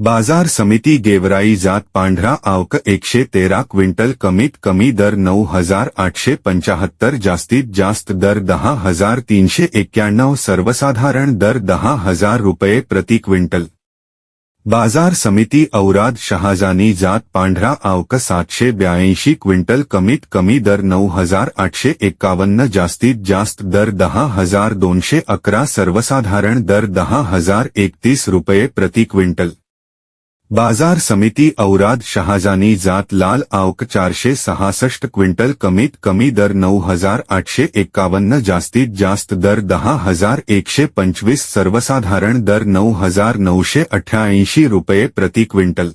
बाज़ार समिती गेवराई जात पांढरा आवक एकशे तेरा क्विंटल कमीत कमी दर नऊ हज़ार आठशे पंचाहत्तर, जास्तीत जास्त दर दहा हज़ार तीनशे एक्क्याण्णव, सर्वसाधारण दर दहा हज़ार रुपये प्रति क्विंटल. बाज़ार समिती औराद शहाजानी जात पांढरा आवक सातशे ब्याऐंशी क्विंटल कमीत कमी दर नऊ हज़ार आठशे एक्कावन्न, जास्तीत जास्त दर दहा हज़ार दोनशे अकरा, सर्वसाधारण दर दहा हज़ार एकतीस रुपये प्रति क्विंटल. बाज़ार समिति औराद शहाजानी जात लाल आवक चारशे सहासष्ट क्विंटल कमीत कमी दर नौ हज़ार आठशे एक्कावन्न जास्तीत जास्त दर दहा हज़ार एकशे पंचवीस सर्वसाधारण दर नऊ हज़ार नऊशे अठ्ठ्याऐंशी रुपये प्रति क्विंटल.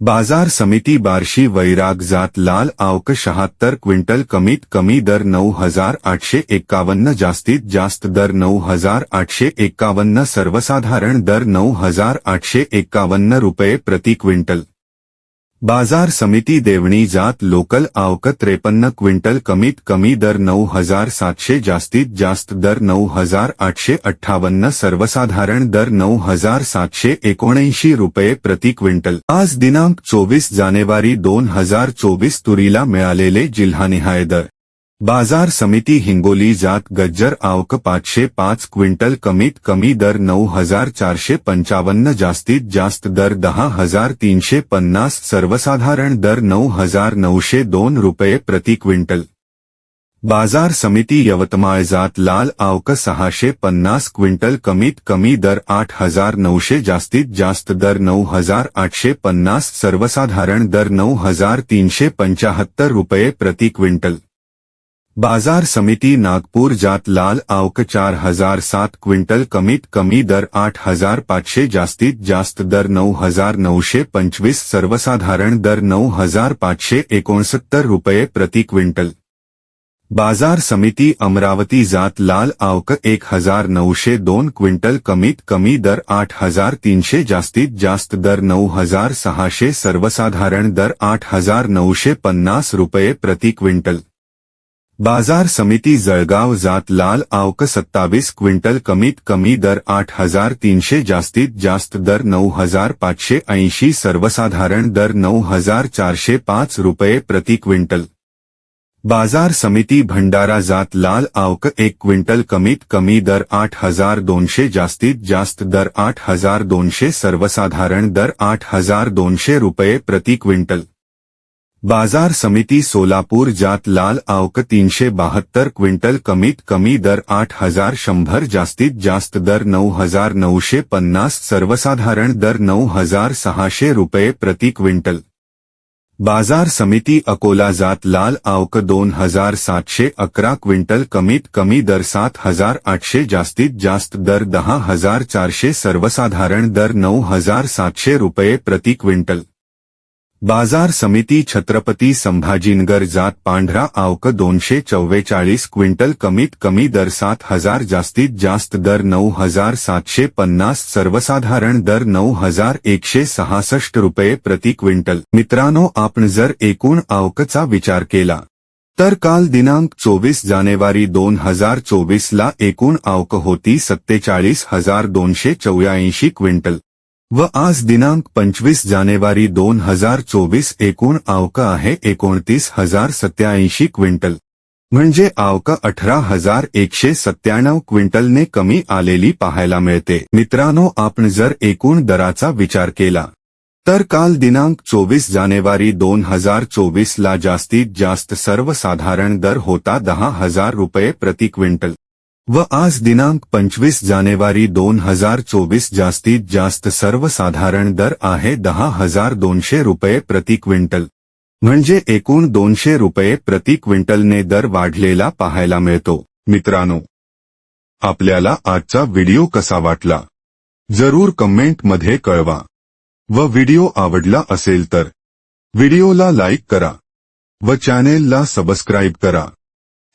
बाज़ार समिति बार्शी वैराग जात लाल आवक शहत्तर क्विंटल कमीत कमी दर नौ हज़ार आठशे एक्कावन्न जास्तीत जास्त दर नौ हज़ार आठशे एक्कावन्न सर्वसाधारण दर नौ हज़ार आठशे एक्कावन्न रुपये प्रति क्विंटल. बाजार समिती देवणी जात लोकल आवक त्रेपन्न क्विंटल कमीत कमी दर नऊ हजार सातशे जास्तीत जास्त दर नऊ हजार आठशे अठ्ठावन्न सर्वसाधारण दर नऊ हजार सातशे एकोणऐंशी रुपये प्रति क्विंटल. आज दिनांक चोवीस जानेवारी दोन हजार चोवीस तुरीला मिळालेले जिल्हानिहाय दर. बाज़ार समिती हिंगोली जात गज्जर आवक पाचशे पाच क्विंटल कमीत कमी दर नऊ हज़ार चारशे पंचावन्न जास्तीत जास्त दर दहा हज़ार तीनशे पन्नास सर्वसाधारण दर नऊ हज़ार नऊशे दोन रुपये प्रति क्विंटल. बाज़ार समिती यवतमाळ जात लाल आवक सहाशे पन्नास क्विंटल कमीत कमी दर आठ हज़ार नऊशे जास्तीत जास्त दर नऊ हज़ार आठशे पन्नास सर्वसाधारण दर नऊ हज़ार तीनशे पंचाहत्तर रुपये प्रति क्विंटल. बाज़ार समिति नागपूर जात लाल आवक चार हज़ार सात क्विंटल कमीत कमी दर आठ हज़ार पाचशे जास्तीत जास्त दर नऊ हज़ार नऊशे पंचवीस सर्वसाधारण दर नऊ हज़ार पाचशे एकोणसत्तर रुपये प्रति क्विंटल. बाज़ार समिती अमरावती जात लाल आवक एक हज़ार नऊशे दोन क्विंटल कमीत कमी दर आठ हज़ार तीनशे जास्तीत जास्त दर नऊ हज़ार सहाशे सर्वसाधारण दर आठ हज़ार नऊशे पन्नास रुपये प्रति क्विंटल. बाज़ार समिती जळगाव जात लाल आवक सत्तावीस क्विंटल कमीत कमी दर आठ हज़ार तीनशे जास्तीत जास्त दर नऊ हज़ार पाचशे ऐंशी सर्वसाधारण दर नऊ हज़ार चारशे पाच रुपये प्रति क्विंटल. बाज़ार समिती भंडारा जात लाल आवक एक क्विंटल कमीत कमी दर आठ हज़ार दोनशे जास्तीत जास्त दर आठ हज़ार दोनशे सर्वसाधारण दर आठ हज़ार दोनशे रुपये प्रति क्विंटल. बाज़ार समिती सोलापूर जात लाल आवक तीनशे बहात्तर क्विंटल कमीत कमी दर आठ हज़ार शंभर जास्तीत जास्त दर नऊ हज़ार नऊशे पन्नास सर्वसाधारण दर नऊ हज़ार सहाशे रुपये प्रति क्विंटल. बाज़ार समिती अकोला जात लाल आवक दोन हज़ार सातशे अकरा क्विंटल कमीत कमी दर सात हज़ार आठशे जास्तीत जास्त दर दहा हज़ार चारशे सर्वसाधारण दर नऊ हज़ार सातशे रुपये प्रति क्विंटल. बाजार समिती छत्रपती संभाजीनगर जात पांढरा आवक दोनशे चव्वेचाळीस क्विंटल कमीत कमी दर सात हजार जास्तीत जास्त दर नऊ हजार सातशे पन्नास सर्वसाधारण दर नऊ हजार एकशे सहासष्ट रुपये प्रति क्विंटल. मित्रांनो आपण जर एकूण आवकचा विचार केला तर काल दिनांक चोवीस जानेवारी दोन हजार चोवीसला एकूण आवक होती सत्तेचाळीस हजार दोनशे चौऱ्याऐंशी क्विंटल. व आज दिनांक पंचवीस जानेवारी दोन हजार चोवीस एकूण आवक आहे एकोणतीस हजार सत्याऐंशी क्विंटल. म्हणजे आवक अठरा हजार एकशे सत्त्याण्णव क्विंटलने कमी आलेली पाहायला मिळते. मित्रांनो आपण जर एकूण दराचा विचार केला तर काल दिनांक चोवीस जानेवारी दोन हजार चोवीसला जास्तीत जास्त सर्वसाधारण दर होता दहा हजार रुपये प्रति क्विंटल. व आज दिनांक पंचवीस जानेवारी दोन हजार चोवीस जास्तीत जास्त सर्वसाधारण दर आहे दहा हजार दोनशे रुपये प्रति क्विंटल. म्हणजे एकूण दोनशे रुपये प्रति क्विंटलने दर वाढलेला पाहायला मिळतो. मित्रांनो आपल्याला आजचा व्हिडिओ कसा वाटला? जरूर कमेंटमध्ये कळवा. व व्हिडिओ आवडला असेल तर व्हिडिओला लाईक करा. व चॅनेलला सबस्क्राईब करा.